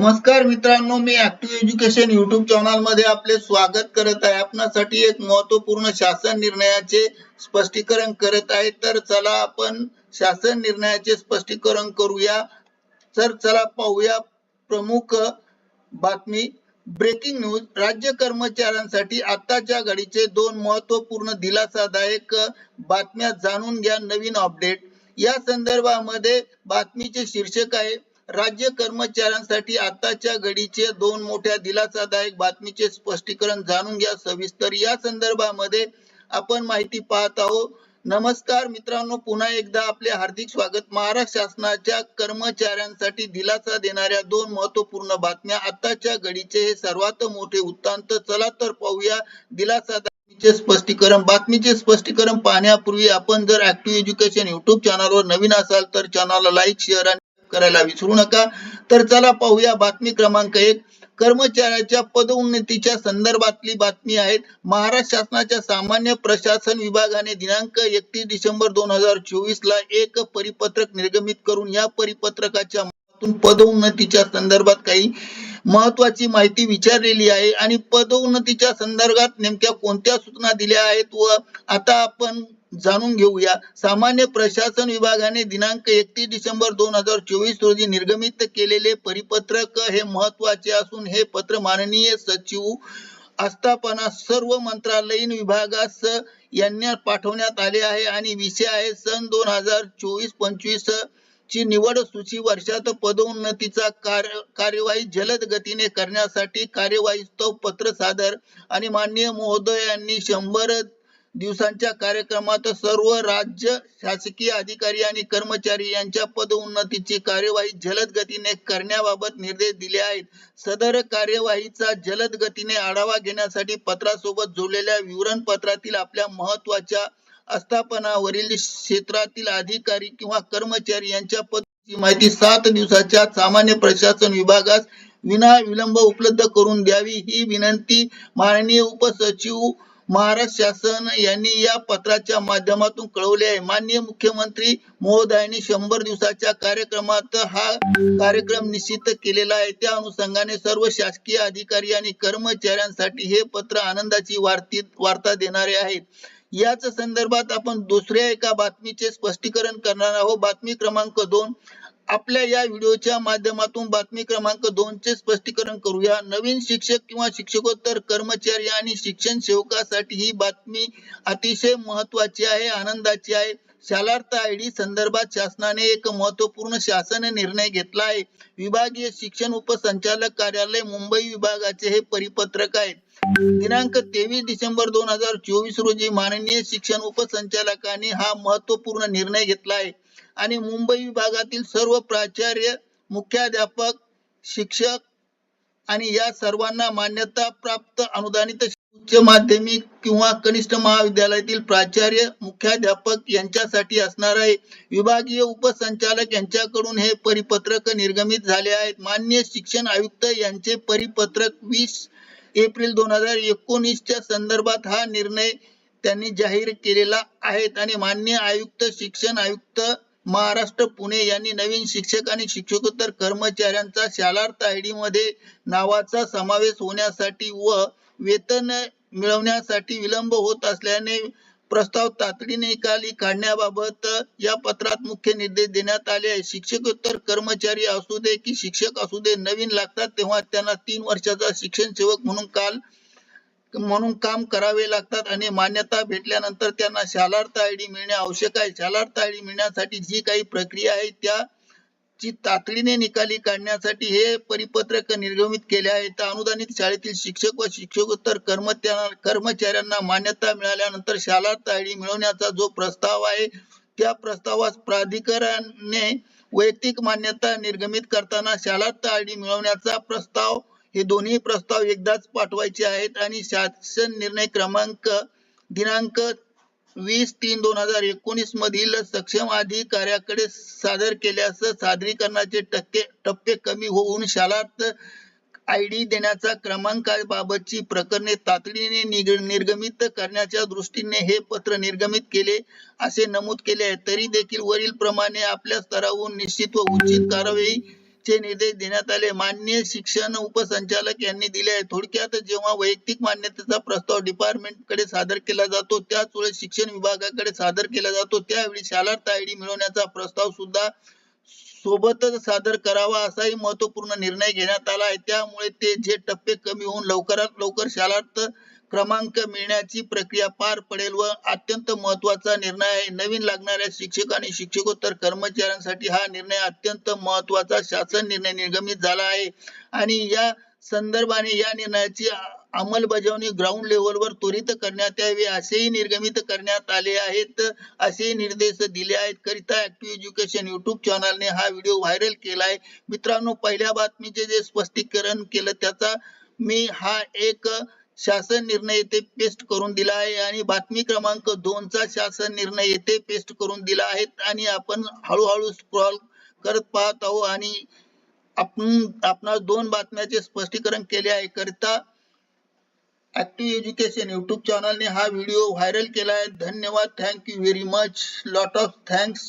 नमस्कार मित्रांनो मी ऍक्टिव्ह एज्युकेशन युट्यूब चॅनलमध्ये आपले स्वागत करत आहे. आपणासाठी एक महत्त्वपूर्ण शासन निर्णयाचे स्पष्टीकरण करत आहे. तर चला आपण शासन निर्णयाचे स्पष्टीकरण करूया. तर चला पाहूया प्रमुख बातमी. ब्रेकिंग न्यूज राज्य कर्मचाऱ्यांसाठी आताच्या घडीचे दोन महत्त्वपूर्ण दिलासादायक बातम्या जाणून घ्या नवीन अपडेट या संदर्भामध्ये बातमीचे शीर्षक आहे. राज्य कर्मचाऱ्यांसाठी आताच्या घडीचे दोन मोठ्या दिलासादायक बातमीचे स्पष्टीकरण जाणून घ्या सविस्तर. या संदर्भामध्ये आपण माहिती पाहत आहोत. नमस्कार मित्रांनो पुन्हा एकदा आपले हार्दिक स्वागत. महाराष्ट्र शासनाच्या कर्मचाऱ्यांसाठी दिलासा देणाऱ्या दोन महत्त्वपूर्ण बातम्या आताच्या घडीचे हे सर्वात मोठे वृत्तांत. चला तर पाहूया दिलासादायक स्पष्टीकरण. बातमीचे स्पष्टीकरण पाहण्यापूर्वी आपण जर ऍक्टिव्ह एज्युकेशन युट्यूब चॅनलवर नवीन असाल तर चॅनलला लाईक शेअर आणि करायला विसरू नका. तर चला पाहूया बातमी क्रमांक एक. कर्मचाऱ्याच्या पदोन्नतीच्या संदर्भातली बातमी आहेत महाराष्ट्र शासनाच्या सामान्य प्रशासन विभागाने दिनांक एकतीस डिसेंबर दोन हजार चोवीस ला एक परिपत्रक निर्गमित करून या परिपत्रकाच्या पदोन्नतीच्या संदर्भात काही महत्वाची माहिती विचारलेली आहे. आणि पदोन्नतीच्या संदर्भात नेमक्या कोणत्या सूचना दिल्या आहेत व आता आपण जाणून घेऊया. सामान्य प्रशासन विभागाने दिनांक एकतीस डिसेंबर दोन हजार चोवीस रोजी निर्गमित केलेले परिपत्रक हे महत्त्वाचे असून हे पत्र माननीय सचिव आस्थापना सर्व मंत्रालयीन विभागास यांना पाठवण्यात आले आहे आणि विषय आहे सन दोन हजार चोवीस पंचवीस ची निवड सूची वर्षात पदोन्नतीचा कार्य कार्यवाही जलद गतीने करण्यासाठी कार्यवाही पत्र सादर आणि माननीय महोदयांनी शंभर दिवसांच्या कार्यक्रमात सर्व राज्य शासकीय अधिकारी आणि कर्मचारी यांच्या पदोन्नतीची कार्यवाही जलद गतीने करण्याबाबत निर्देश दिले आहेत. सदर कार्यवाहीचा जलद गतीने आढावा घेण्यासाठी पत्रासोबत जोडलेल्या विवरण पत्रातील आपल्या महत्त्वाच्या आस्थापनावरील क्षेत्रातील अधिकारी किंवा कर्मचारी यांच्या पदाची माहिती सात दिवसाच्या सामान्य प्रशासन विभागास विना विलंब उपलब्ध करून द्यावी. ही विनंती माननीय उपसचिव महाराष्ट्र शासन यांनी या पत्राच्या माध्यमातून कळवले आहे. माननीय मुख्यमंत्री महोदयांनी शंभर दिवसाच्या कार्यक्रमात हा कार्यक्रम निश्चित केलेला आहे. त्या अनुषंगाने सर्व शासकीय अधिकारी आणि कर्मचाऱ्यांसाठी हे पत्र आनंदाची वार्ती वार्ता देणारे आहेत. याच संदर्भात आपण दुसऱ्या एका बातमीचे स्पष्टीकरण करणार आहोत. बातमी क्रमांक दोन आपल्या या व्हिडिओच्या माध्यमातून बातमी क्रमांक दोन चे स्पष्टीकरण करूया. नवीन शिक्षक किंवा शिक्षकोत्तर कर्मचारी आणि शिक्षण सेवकासाठी ही बातमी अतिशय महत्वाची आहे आनंदाची आहे. शालार्थ आय डी संदर्भात शासनाने एक महत्त्वपूर्ण शासन निर्णय घेतला आहे. विभागीय शिक्षण उपसंचालक कार्यालय मुंबई विभागाचे हे परिपत्रक आहे. दिनांक तेवीस डिसेंबर दोन हजार चोवीस रोजी माननीय शिक्षण उपसंचालकांनी हा महत्त्वपूर्ण निर्णय घेतला आहे आणि मुंबई विभागातील सर्व प्राचार्य मुख्याध्यापक शिक्षक आणि या सर्वांना मान्यता प्राप्त अनुदानित उच्च माध्यमिक किंवा कनिष्ठ महाविद्यालयातील प्राचार्य मुख्याध्यापक यांच्यासाठी असणार आहे. विभागीय उपसंचालक यांच्याकडून हे परिपत्रक निर्गमित झाले आहेत. मान्य शिक्षण आयुक्त यांचे परिपत्रक वीस एप्रिल दोन हजार एकोणीसच्या संदर्भात हा निर्णय त्यांनी जाहीर केलेला आहे. आणि मान्य आयुक्त शिक्षण आयुक्त महाराष्ट्र पुणे यांनी नवीन शिक्षक आणि शिक्षकोत्तर कर्मचाऱ्यांचा शालार्थ आय डी मध्ये नावाचा समावेश होण्यासाठी व वेतन मिळवण्यासाठी विलंब होत असल्याने प्रस्ताव तातडीने निकाली काढण्याबाबत या पत्रात मुख्य निर्देश देण्यात आले आहे शिक्षकोत्तर कर्मचारी असू दे की शिक्षक असू दे नवीन लागतात तेव्हा त्यांना तीन वर्षाचा शिक्षण सेवक म्हणून काल म्हणून काम करावे लागतात आणि मान्यता भेटल्यानंतर त्यांना शालार्थ आय डी मिळणे आवश्यक आहे. शालार्थ आय डी मिळण्यासाठी जी काही प्रक्रिया आहे त्या ची तातडीने निकाली काढण्यासाठी हे परिपत्रक निर्गमित केले आहे. तर अनुदानित शाळेतील शिक्षक व शिक्षकोत्तर कर्मचाऱ्यांना मान्यता मिळाल्यानंतर शाला तायडी मिळवण्याचा जो प्रस्ताव आहे त्या प्रस्तावास प्राधिकरणाने वैयक्तिक मान्यता निर्गमित करताना शाला तायडी मिळवण्याचा प्रस्ताव हे दोन्ही प्रस्ताव एकदाच पाठवायचे आहेत. आणि शासन निर्णय क्रमांक दिनांक वीस तीन दोन हजार एकोणीस मधील सक्षम अधिकाऱ्याकडे सादर केल्यास सादरीकरणाचे टक्के टप्पे कमी होऊन शालात आय डी देण्याच्या क्रमांकाबाबतची प्रकरणे तातडीने निर्गमित करण्याच्या दृष्टीने हे पत्र निर्गमित केले असे नमूद केले आहे. तरी देखील वरील प्रमाणे आपल्या स्तरावरून निश्चित व उचित कारवाई चे निर्देश देण्यात आले. मान्य शिक्षण उपसंचालक यांनी दिले आहे. थोडक्यात जेव्हा वैयक्तिक मान्यतेचा प्रस्ताव डिपार्टमेंटकडे सादर केला जातो त्याच वेळेस शिक्षण विभागाकडे सादर केला जातो. त्यावेळी शालार्थ आयडी मिळवण्याचा प्रस्ताव सुद्धा सोबतच सादर करावा असाही महत्त्वपूर्ण निर्णय घेण्यात आला आहे. त्यामुळे ते जे टप्पे कमी होऊन लवकरात लवकर शालार्थ क्रमांक मिळण्याची प्रक्रिया पार पडेल व अत्यंत महत्त्वाचा निर्णय आहे. नवीन लागणाऱ्या शिक्षक आणि शिक्षकोत्तर कर्मचाऱ्यांसाठी हा निर्णय अत्यंत महत्त्वाचा शासन निर्णय निर्गमित झाला आहे. आणि या संदर्भाने या निर्णयाची अंमलबजावणी ग्राउंड लेवलवर त्वरित करण्यात यावी असेही निर्गमित करण्यात आले आहेत असे निर्देश दिले आहेत. करिता ऍक्टिव्ह एज्युकेशन युट्यूब चॅनलने हा व्हिडिओ व्हायरल केला आहे मित्रांनो पहिल्या बातमीचे जे स्पष्टीकरण केलं त्याचा मी हा एक शासन निर्णय येथे पेस्ट करून दिला आहे आणि बातमी क्रमांक दोनचा शासन निर्णय येथे पेस्ट करून दिला आहे आणि आपण हळूहळू स्क्रॉल करत पाहत आहोत आणि आपण आपणास दोन बातम्याचे स्पष्टीकरण केले आहे. करता ऍक्टिव्ह एज्युकेशन युट्यूब चॅनलने हा व्हिडिओ व्हायरल केला आहे. धन्यवाद. Thank you very much lot of thanks